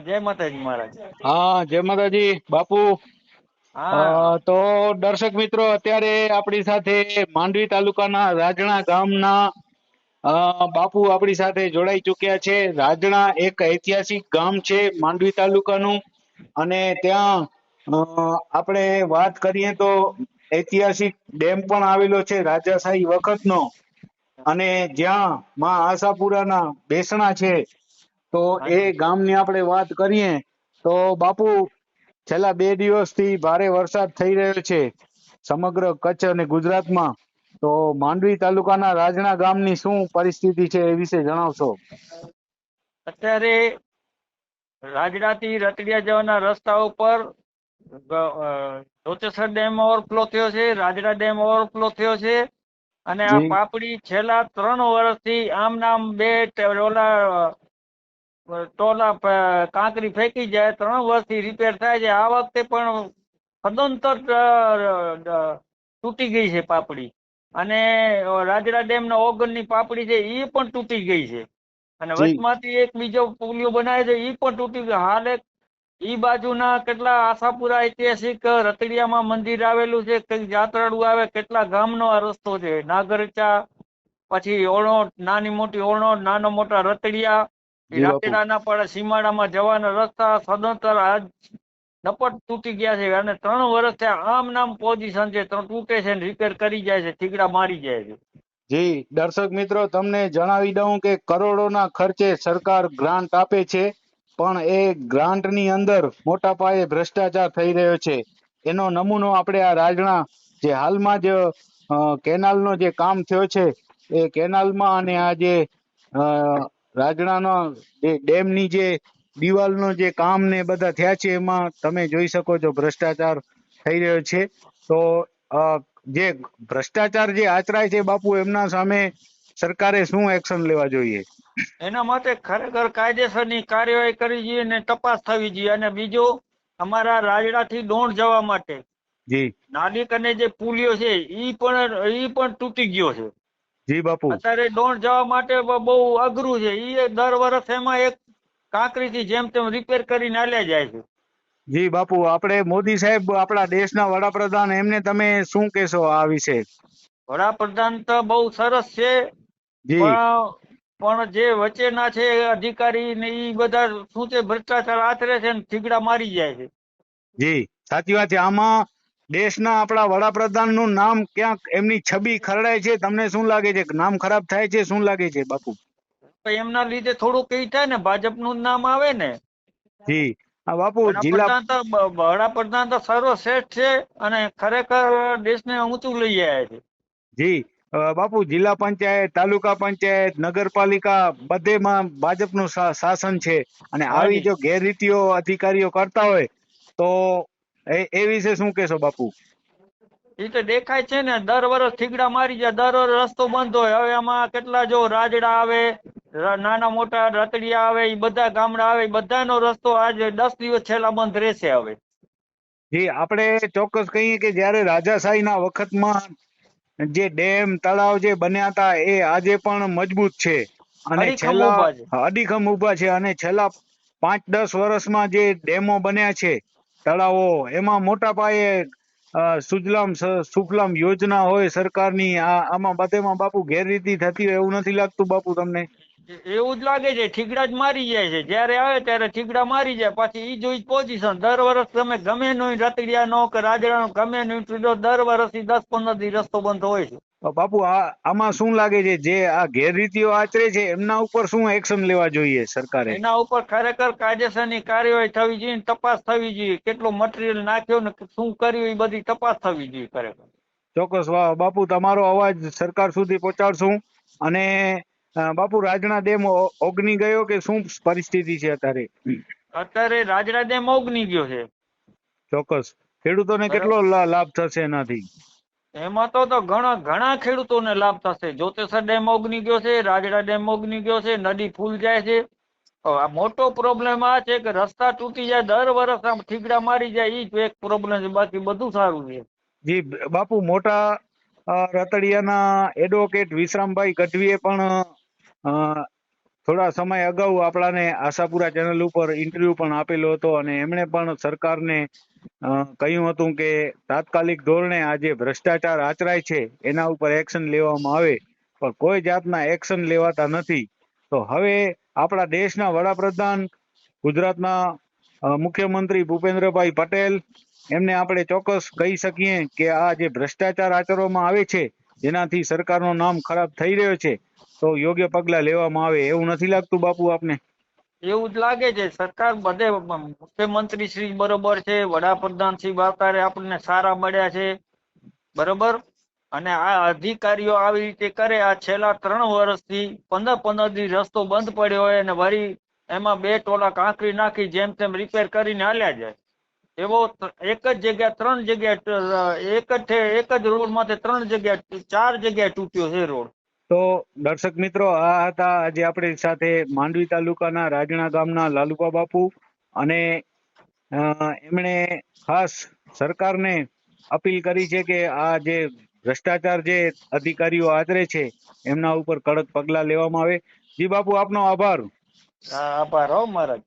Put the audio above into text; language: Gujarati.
જય માતાજી મહારાજ. હા જય માતાજી. બાપુ તો દર્શક મિત્રો અત્યારે આપણી સાથે માંડવી તાલુકાના રાજણા ગામના બાપુ આપણી સાથે જોડાઈ ચુક્યા છે. રાજણા એક ઐતિહાસિક ગામ છે માંડવી તાલુકાનું. અને ત્યાં આપણે વાત કરીએ તો ઐતિહાસિક ડેમ પણ આવેલો છે રાજાશાહી વખતનો. અને જ્યાં માં આશાપુરાના બેસણા છે. તો એ ગામની આપણે વાત કરીએ તો બાપુ છેલ્લા બે દિવસથી ભારે વરસાદ થઈ રહ્યો છે સમગ્ર કચ્છ અને ગુજરાતમાં. તો માંડવી તાલુકાના રાજણા ગામની શું પરિસ્થિતિ છે એ વિશે જણાવશો? અત્યારે રાજડાથી રતડિયા જવાના રસ્તા ઉપર ધોતેસર ડેમ ઓવરફ્લો થયો છે રાજડા ડેમ ઓવરફ્લો થયો છે અને આ. પાપડી છેલ્લા ત્રણ વર્ષથી આમ નામ બે ઓલા ટોલા કાંકરી ફેંકી જાય ત્રણ વર્ષથી રિપેર થાય છે. આ વખતે પણ સદંતર તૂટી ગઈ છે પાપડી. અને રાજડા ડેમ ના ઓગણની પાપડી છે એ પણ તૂટી ગઈ છે. અને. વચમાંથી એક બીજો પુલિયો બનાવે છે એ પણ તૂટી ગયો. હાલ એક ઈ બાજુના કેટલા આશાપુરા ઐતિહાસિક રતડિયામાં મંદિર આવેલું છે કઈ જાત્રાળુ આવે કેટલા ગામનો આ રસ્તો છે. નાગરચા પછી ઓળોટ નાની મોટી ઓળોટ નાનો મોટા રતડિયા બાપુ. રાતેડાના સીમાડામાં જવાના રસ્તા સદંતર આજ નપટ તૂટી ગયા છે અને ત્રણ વર્ષ થયા આમ નામ પોઝિશન છે તૂટે છે ને રિપેર કરી જાય છે ઠીકડા મારી જાય છે જી દર્શક મિત્રો તમને જણાવી દઉં કે કરોડોના ખર્ચે સરકાર ગ્રાન્ટ આપે છે પણ એ ગ્રાન્ટની અંદર મોટા પાયે ભ્રષ્ટાચાર થઈ રહ્યો છે એનો નમૂનો આપણે આ રાજણા જે હાલમાં જ કેનાલનો જે કામ થયો છે એ કેનાલમાં અને આ જે જે ડેમની જે દિવાલનો જે કામ ને બધા થયા છે એમાં તમે જોઈ શકો છો ભ્રષ્ટાચાર થઈ રહ્યો છે. તો જે ભ્રષ્ટાચાર જે આચરાય છે બાપુ એમના સામે સરકારે શું એક્શન લેવા જોઈએ? એના માટે ખરેખર કાયદેસરની કાર્યવાહી કરવી જોઈએ અને તપાસ થવી જોઈએ. અને બીજું અમારા રાજડાથી ડોણ જવા માટે જી. નાલિક અને જે પુલિયો છે ઈ પણ ઈ પણ તૂટી ગયો છે. જી બાપુ. અત્યારે ડોણ જવા માટે બહુ અઘરું છે. એ દર વર્ષ એમાં એક કાંકરીથી જેમ તેમ રિપેર કરીને હાલ્યા જાય છે. જી બાપુ આપણે મોદી સાહેબ આપણા દેશના વડાપ્રધાન એમને તમે શું કહેશો આ વિશે? વડાપ્રધાન તો બહુ સરસ છે જી. પણ પણ જે વચ્ચેના છે અધિકારી ને એ બધા શું છે ભ્રષ્ટાચાર આચરે છે ને થીગડા મારી જાય છે. જી સાચી વાત છે. આમાં દેશના આપણા વડાપ્રધાનનું નામ ક્યાંક એમની છબી ખરડાય છે તમને શું લાગે છે? નામ ખરાબ થાય છે શું લાગે છે બાપુ? એમના લીધે થોડું કઈ થાય ને ભાજપનું નામ આવે ને. જી. બાપુ જિલ્લા વડાપ્રધાન તો સર્વશ્રેષ્ઠ છે અને ખરેખર દેશને ઊંચું લઈ આવ્યા છે. જી. બાપુ જિલ્લા પંચાયત તાલુકા પંચાયત નગરપાલિકા બધેમાં ભાજપનું નું શાસન છે. અને આવી જો ગેરરીતિઓ અધિકારીઓ કરતા હોય તો એ વિશે શું કહેશો બાપુ? એ તો દેખાય છે ને દર વર્ષ થીગડા મારી જાય દર વર્ષ રસ્તો બંધ હોય. હવે આમાં કેટલા જો રાજડા આવે નાના મોટા રતડિયા આવે એ બધા ગામડા આવે બધાનો રસ્તો આજે દસ દિવસ છેલ્લા બંધ રહેશે હવે. જી આપણે ચોક્કસ કહીએ કે જ્યારે રાજાશાહીના વખતમાં જે ડેમ તળાવ જે બન્યા હતા એ આજે પણ મજબૂત છે. અને છેલ્લા અડીખમ ઊભા છે. અને છેલ્લા પાંચ દસ વર્ષમાં જે ડેમો બન્યા છે તળાવો. એમાં મોટા પાયે સુજલામ સુફલામ યોજના હોય સરકારની આમાં બધેમાં બાપુ ગેરરીતિ થતી હોય એવું નથી લાગતું બાપુ તમને? એવું જ લાગે છે. ઠીકડા જ મારી જાય છે. જ્યારે આવે ત્યારે ઠીકડા મારી જાય. પાછી ઈ જોઈ પોઝિશન દર વર્ષ તમે ગમે નો રતડિયા નો કે રાજડા નો ગમે નહીં દર વર્ષ દસ પંદર દી રસ્તો બંધ હોય છે. બાપુ આ આમાં શું લાગે છે? જે આ ગેરરીતિઓ આચરે છે એમના ઉપર શું એક્શન લેવા જોઈએ સરકારે? એના ઉપર ખરેખર કાયદેસરની કાર્યવાહી થવી જોઈએ તપાસ થવી જોઈએ. કેટલો મટીરિયલ નાખ્યો ને શું કર્યું એ બધી તપાસ થવી જોઈએ ખરેખર. ચોક્કસ. બાપુ તમારો અવાજ સરકાર સુધી પહોંચાડશું. અને બાપુ રાજણા ડેમ ઓગની ગયો કે શું પરિસ્થિતિ છે અત્યારે? અત્યારે રાજના ડેમ ઓગની ગયો છે. ચોક્કસ. ખેડૂતોને કેટલો લાભ થશે એનાથી? એમાં તો ઘણા ઘણા ખેડૂતોને લાભ થશે. જોતેસર ડેમ ઓગની ગયો છે, રાજડા ડેમ ઓગની ગયો છે, નદી ફૂલ જાય છે. આ મોટો પ્રોબ્લેમ આ છે કે રસ્તા તૂટી જાય, દર વર્ષ આમ ઠીકડા મારી જાય એ એક પ્રોબ્લેમ છે. બાકી બધું સારું છે. જી, બાપુ, મોટા રતડિયાના એડવોકેટ વિશ્રામભાઈ ગઢવીએ પણ થોડા સમય અગાઉ આપણાને આશાપુરા ચેનલ ઉપર ઇન્ટરવ્યુ પણ આપેલો હતો અને એમણે પણ સરકારને કહ્યું હતું કે તાત્કાલિક ધોરણે આ જે ભ્રષ્ટાચાર આચરાય છે, એના ઉપર એક્શન લેવામાં આવે. પણ કોઈ જાતના એક્શન લેવાતા નથી. તો હવે આપણા દેશના વડાપ્રધાન, ગુજરાતના મુખ્યમંત્રી ભૂપેન્દ્રભાઈ પટેલ, એમને આપણે ચોક્કસ કહી શકીએ કે આ જે ભ્રષ્ટાચાર આચરવામાં આવે છે જેનાથી સરકારનું નામ ખરાબ થઈ રહ્યો છે. તો યોગ્ય પગલા લેવામાં આવે એવું નથી લાગતું બાપુ આપને? એવું જ લાગે છે. સરકાર બધે મુખ્યમંત્રી શ્રી બરોબર છે, વડાપ્રધાન શ્રી બાપારે આપણને સારા મળ્યા છે. બરોબર? અને આ અધિકારીઓ આવી રીતે કરે, આ છેલ્લા ત્રણ વર્ષથી પંદર પંદર દિવસ રસ્તો બંધ પડ્યો હોય અને વળી એમાં બે ટોલા કાંકરી નાખી જેમ તેમ રિપેર કરીને હાલ્યા જાય. એવો એક જ જગ્યા, ત્રણ જગ્યા એક જ એક જ રોડમાંથી ત્રણ જગ્યા, ચાર જગ્યા તૂટ્યો છે રોડ તો દર્શક મિત્રો, આ હતા આજે આપણી સાથે માંડવી તાલુકાના રાજણા ગામના લાલુબા બાપુ અને એમણે ખાસ સરકારને અપીલ કરી છે કે આ જે ભ્રષ્ટાચાર જે અધિકારીઓ આચરે છે, એમના ઉપર કડક પગલા લેવામાં આવે. જી બાપુ, આપનો આભાર. આભાર હો, મહારાજ.